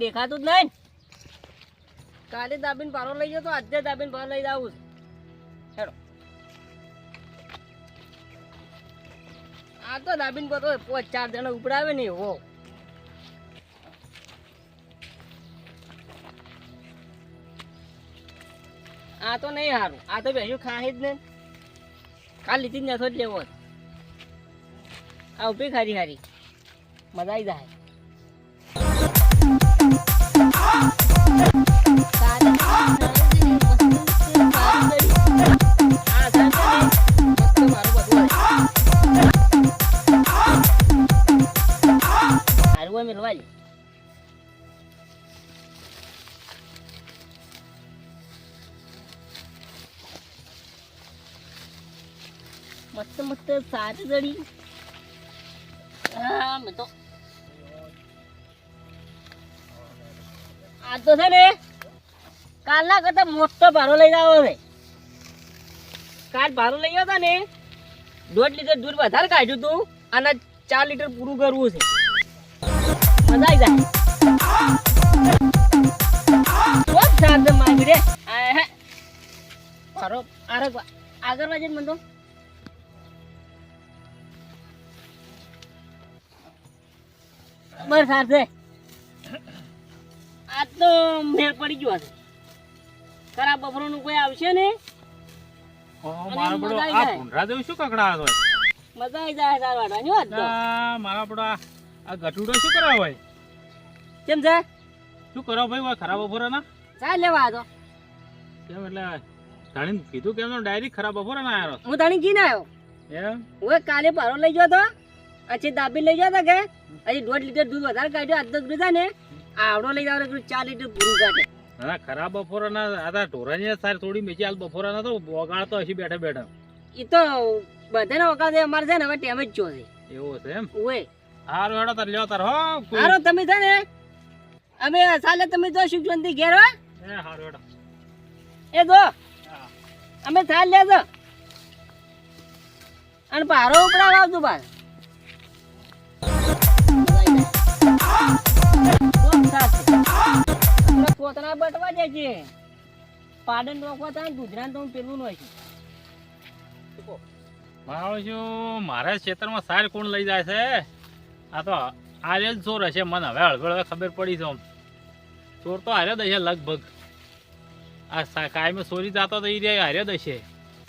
દેખાતું જ નહીં કાલે દાબીને પારો લઈ ગયો તો આજે દાબીને પારો લઈ જાવું હેડો. આ તો દાબીને પારો પાંચ ચાર જણા ઉપડાવે ને એવો. આ તો નહીં સારું આ તો બેસ્યું ખાહી જ ને કાલ લીધી થોડી લેવો આ ઊભી ખારી ખારી. મજા આવી જાય. મસ્ત મસ્ત સારી જડી. આ તો છે ને કાલના કરતા મોટો ભારો લઈ જાવ છે. કાલ ભારો લઈ હતા ને દોઢ લીટર દૂધ વધારે કાઢ્યું તું અને ચાર લીટર પૂરું કરવું છે. મજા આવી જાય આગળ વાજે મને તો બસ સાથે આ તો મેળ પડી ગયો છે ખરા બફરોનું કોઈ આવશે ને? મારો બધો આ આવી જેવું શું કકડા હોય મજા આવી જાય તાર વાળવાની વાત મારા બધો આ ગટુડો શું કરાવ હોય? કેમ છે? શું કરો ભાઈ ખરાબ બપોરે ના લેવા આ કેમ એટલે તાણી કીધું કેમ ડાયરેક્ટ ખરાબ બપોરે ના આવ્યો હું તાણી જી આવ્યો એમ? હું કાલે પારો લઈ ગયો તો. પછી દાબી લઈ ગયો કે હજી દોઢ લીટર દૂધ વધારે કાઢ્યો આજ દૂધ ને આવડો લઈ જાવ ચાર લીટર પૂરું કાઢે. હા ખરાબ બફોરા ના આધા ઢોરાની સાર થોડી મેચી હાલ બપોરે ના તો વગાડતો હશે બેઠા બેઠા. એ તો બધાને વગાડે અમારે છે ને હવે ટેમ જ જો છે. એવું છે એમ? ઓય હારો હેડો તાર લ્યો તાર હો હારો તમે છે ને અમે સાલે તમે જો સુખવંતી ઘેર હો. એ હારું હેડો. એ જો અમે થાલ લેજો અને પારો ઉપડાવ આવતું બાર. પોતના બટવા જાય છે. પાડન રોકવા થાય ગુજરાત તો પેલું નું છે. શું મારા ક્ષેત્રમાં સાર કોણ લઈ જાય છે? આ તો આર્ય જ ચોર હશે મને હવે હળવે ખબર પડી છે ચોર તો હાર્યો દશે લગભગ. આ કાયમે ચોરી જતો તો એ રે હાર્યો દશે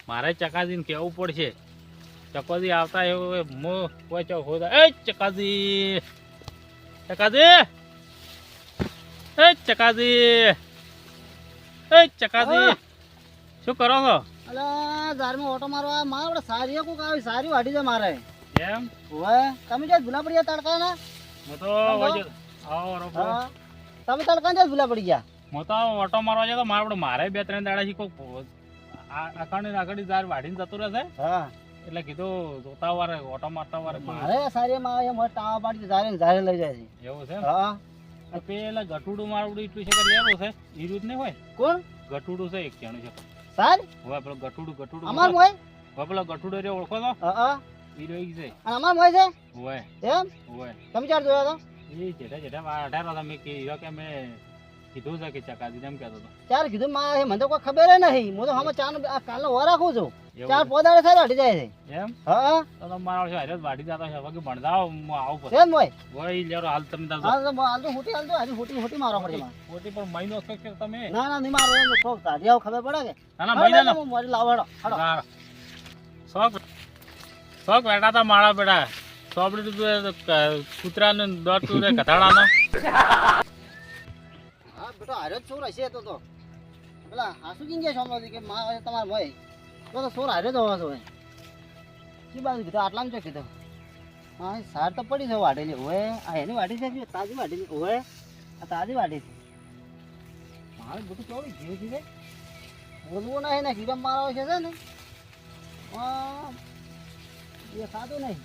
મારે ચકાસીને કહેવું પડશે? ચકાસી આવતા એવું મો, કોઈ હોતા એ ચકાજી! ચકાજી! એ ચકાજી એ ચકાજી શું કરો છો? અલે ઝાડમાં ઓટો મારવા મારે આપણે સારી કોક આવી સારી વાડી છે મારે. એમ? હવે. તમે જે ભૂલા પડી ગયા તડકા ના? હું તો વજો આવો રોપો તમે તડકા જો ભૂલા પડી ગયા? હું તો ઓટો મારવા જાય તો મારે આપણે મારે બે ત્રણ દાડા થી કોક આકાણી આગળ જાર જતો જતું રહેશે હા. એટલે કીધું જોતા વારે ઓટો મારતા વારે મારે સારી માં આવે મોટા ટાવા પાડી ને ઝારે લઈ જાય છે. એવું છે? હા. પેલા ગટુડું મારું એટલું છે કે લેવું છે? ઈ જ નહીં હોય? કોણ? ગટુડું છે એક જણું છે. સારી? હવે પેલો ગટુડું ગટુડું અમાર હવે મોય? પેલો ગટુડો રે ઓળખો તો? હા હા. ઈ છે. અને અમાર હોય છે? હોય. એમ? હોય. તમે ચાર જોયા તો? એ જેઠા જેઠા અઢાર હતા મેં કીધું કે મેં કીધું છે કે ચકાજી એમ કહેતો હતો. ચાર કીધું માં મને તો કોઈ ખબર નહીં. હું તો હમણાં ચાર આ કાલનો વાર રાખું છું. ચાર પોદાડે થાય હટી જાય છે. છે? એમ? હા તો તો મારા છે હરે વાટી જતો છે. હવે કે ભણજાઓ હું આવું પછી. એમ હોય? ભાઈ લેરો હાલ તમે તાર હાલ તો હાલ તો હોટી હાલ તો આજે હોટી હોટી મારો પડે મારે. ખોટી પણ મહિનો છે કે તમે? ના ના નહીં મારો એમ શોખ તારી. આવું ખબર પડે કે. ના ના મહિના ના મારી લાવડો. હેડો શોખ શોખ બેઠા તા માળા બેઠા સોપડી કૂતરાને કૂતરા ને દોડ બેટો હારે જ છોર હશે તો તો. પેલા હાસુ કિંગ ગયા છો કે મા તમાર મોય. તો તો છોર હારે જ હોવા જોઈએ કી બાજુ કીધું આટલામાં જો કીધું. હા સાર તો પડી છે વાટેલી હોય. આ એની વાટી છે તાજી વાટેલી હોય? આ તાજી વાટી છે. મારે બધું ચોરી ઘેર જીવે બોલવું નહીં ને હીરમ મારા છે ને. એ સાદું નહીં.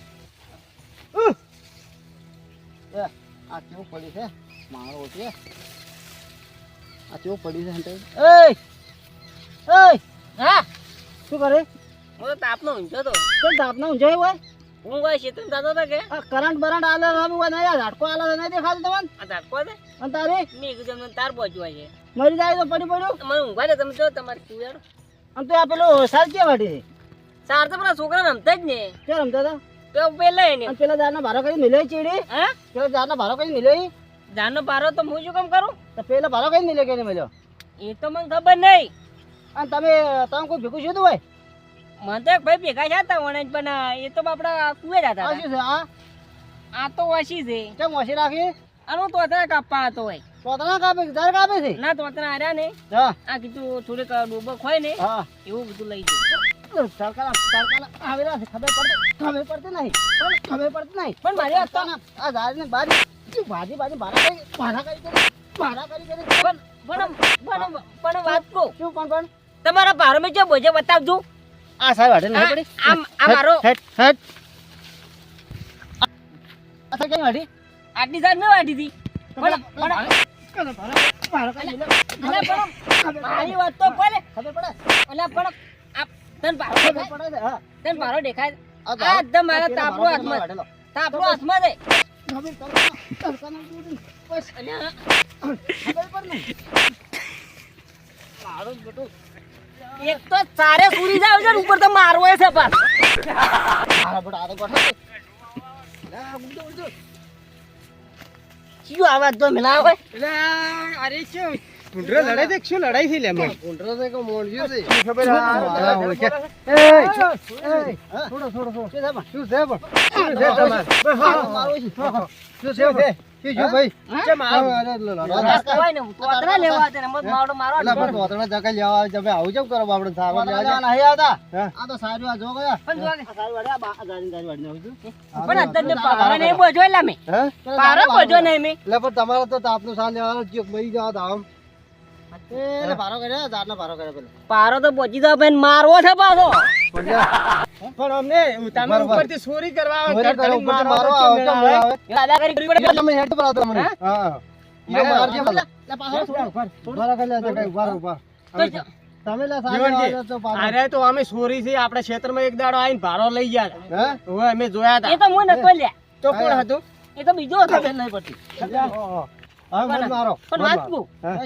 આ કેવું પડ્યું છે? મારો છે. આ કેવું પડ્યું છે હંતે? એય! એય! હા? શું કરે? હું તાપનો ઊંચો તો. તો તાપના ઊંચો હોય? હું કોઈ શેતન થતો હતો કે. આ કરંટ બરંટ આલે રામ હોય નહીં આ ઝાટકો આલે નહીં દેખાતું તમને? આ ધાટકો દે અને તારે? મેં કીધું તમને તાર પહોંચવા છે. મરી જાય તો પડી પડ્યું? મને ઊંઘવા દે તમે જો તમારે કુયાડો અને તો આ પેલો સાર ક્યાં વાટી છે? સાર તો પેલા છોકરા રમતા જ ને. ક્યાં રમતા હતા? તો પેલા એને. પેલા ઝાડના ભારો કઈ મિલ્યો ચીડી? હે? પેલા ઝાડના ભારો કઈ મિલ્યો? જાનનો પારો તો હું શું કામ કરું? તો પેલો ભારો કઈ મિલ્યો કે નહીં મિલ્યો એ તો મને ખબર નહીં. અને તમે તમે કોઈ ભેગું શું હોય મને તો ભાઈ ભેગા હતા વણે પણ એ તો આપણા કુએ જતા શું છે આ આ તો ઓછી છે. કેમ ઓછી રાખી? આનો તો અત્યારે કાપવા હતો હોય તોતરા કાપે ઝાડ કાપે છે? ના તોતરા આર્યા ને હા. આ કીધું થોડીક ડોબો હોય ને હા. એવું બધું લઈ જાય સરકાર સરકાર આવેલા છે ખબર પડતી ખબર પડતી નહીં. પણ ખબર પડતી નહીં. પણ મારી વાત તો આ ઝાડને બારી ભાજી ભાજી ભારા કરી ભારા કરી કરી? ભારા કરી કરી? પણ પણ પણ પણ વાત કહું. શું પણ પણ તમારા ભારો મેં જો બોજે બતાવજો. આ સાહેબ હાડે આ આમ આ મારો હેટ હેટ. આ કઈ હાડી? આટલી સાઈડ ન વાડી હતી પણ પણ મારી વાત તો પડે ખબર પડે. અલા પણ આ તન ભારો પડે છે હા. તન ભારો દેખાય? આ એકદમ મારા તાપડો હાથમાં. તાપડો હાથમાં દે ખબર એક તો સારે સુરી જાવ છે ઉપર તો મારવો છે પાસ મારા તો ગોઠવ છે. આ ઊંધો, ઊંધો. કયો આવાજ તો મિલાવે હોય અરે શું કુંડરો લડાઈ દે શું લડાઈ થી લે મને કુંડરો છે કે મોણજી છે. શું ખબર આ ઓળખે એ છોડો છોડો છોડો શું છે શું છે પણ? શું છે તમારે? મારો છે. શું છે છે? કે જો ભાઈ? કેમ આવ? અરે આ કહેવાય ને તોતરા લેવા દે ને મત મારો મારો એટલે પણ તોતણા જગ્યા લેવા આવે તમે આવું જેમ કરો આપણે સારો લેવા નહીં આવતા? આ તો સારું આ જો ગયા. પણ જો સારું વાડે આ ગાડી ગાડી વાડી નાખું પણ અત્યારે પારો નહીં બોજો એટલે મે. હે? પારો બોજો નહીં મે એટલે પણ તમારે તો તાપનું સાલ લેવાનો ચીક મરી જાવ તો આમ. પારો તો પહોંચી જાવ બેન મારવો છે પાછો. પણ અમને તમે ઉપરથી ચોરી કરવા આવે ઘર ઘડીને મારો આવે કેમ ના આવે. દાદા કરી કરી પડે. તમે હેડ પર આવતા મને. હા. ઈ માર કે પાછો. ઊભા રાખે લે કઈ ઊભા ઊભા તો તમે લે સામે આવે તો પાછો. અરે તો અમે સોરી છે આપણા ક્ષેત્રમાં એક દાડો આવીને ભારો લઈ ગયા હવે અમે જોયા એ તો હું નતો લ્યા. તો કોણ હતું? એ તો બીજો હતો નહીં પડતી. પણ વાત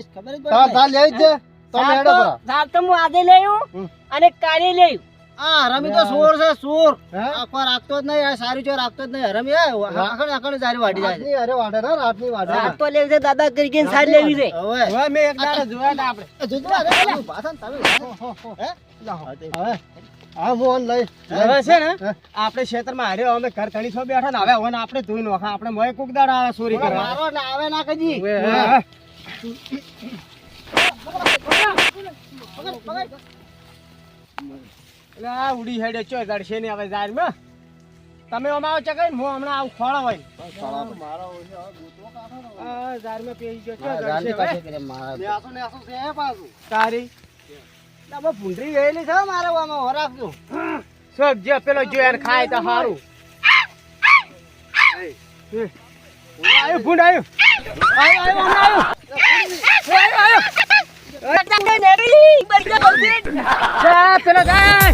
ખબર જ પડે તાર લેવી જ છે તમે હેડો તો પર સાલ તો હું આજે લેવું અને કાલે લઈ આ રમી તો સોર છે સોર? આખો રાખતો જ નહીં આ સારી છે રાખતો જ નહીં. રમી આખણ આખણ સારી વાડી જાય અરે વાડે ના રાતની વાડે સાલ તો લેવી છે દાદા કરી સાલ લેવી છે. હવે. હવે. એક દાડો જોયા આપણે જુદવા પાછા તમે હે હવે હા મોહન લઈ. હવે છે ને આપણે ક્ષેત્રમાં હાર્યો અમે ઘર ઘણી છો બેઠા ને હવે હવે આપણે ધોઈ નોખા. આપણે મોય કોક આવે સોરી કરવા. મારો ને આવે ના કજી? હવે, હવે. એટલે આ ઉડી હેડે ચો દડશે ને હવે જારમાં તમે આમાં આવો ચકાઈ હું હમણાં આવું ખોળો હોય. આ જારમાં પેઈ ગયો ચો ગળશે હવે. તારી? આપણે ભૂંડરી ગયેલી છે મારે આમાં હરાવજો સબ જે પેલો જો ખાય તો સારું આયો ભૂંડ આયો. આયો આયો આયો આયો. જા પેલો જાય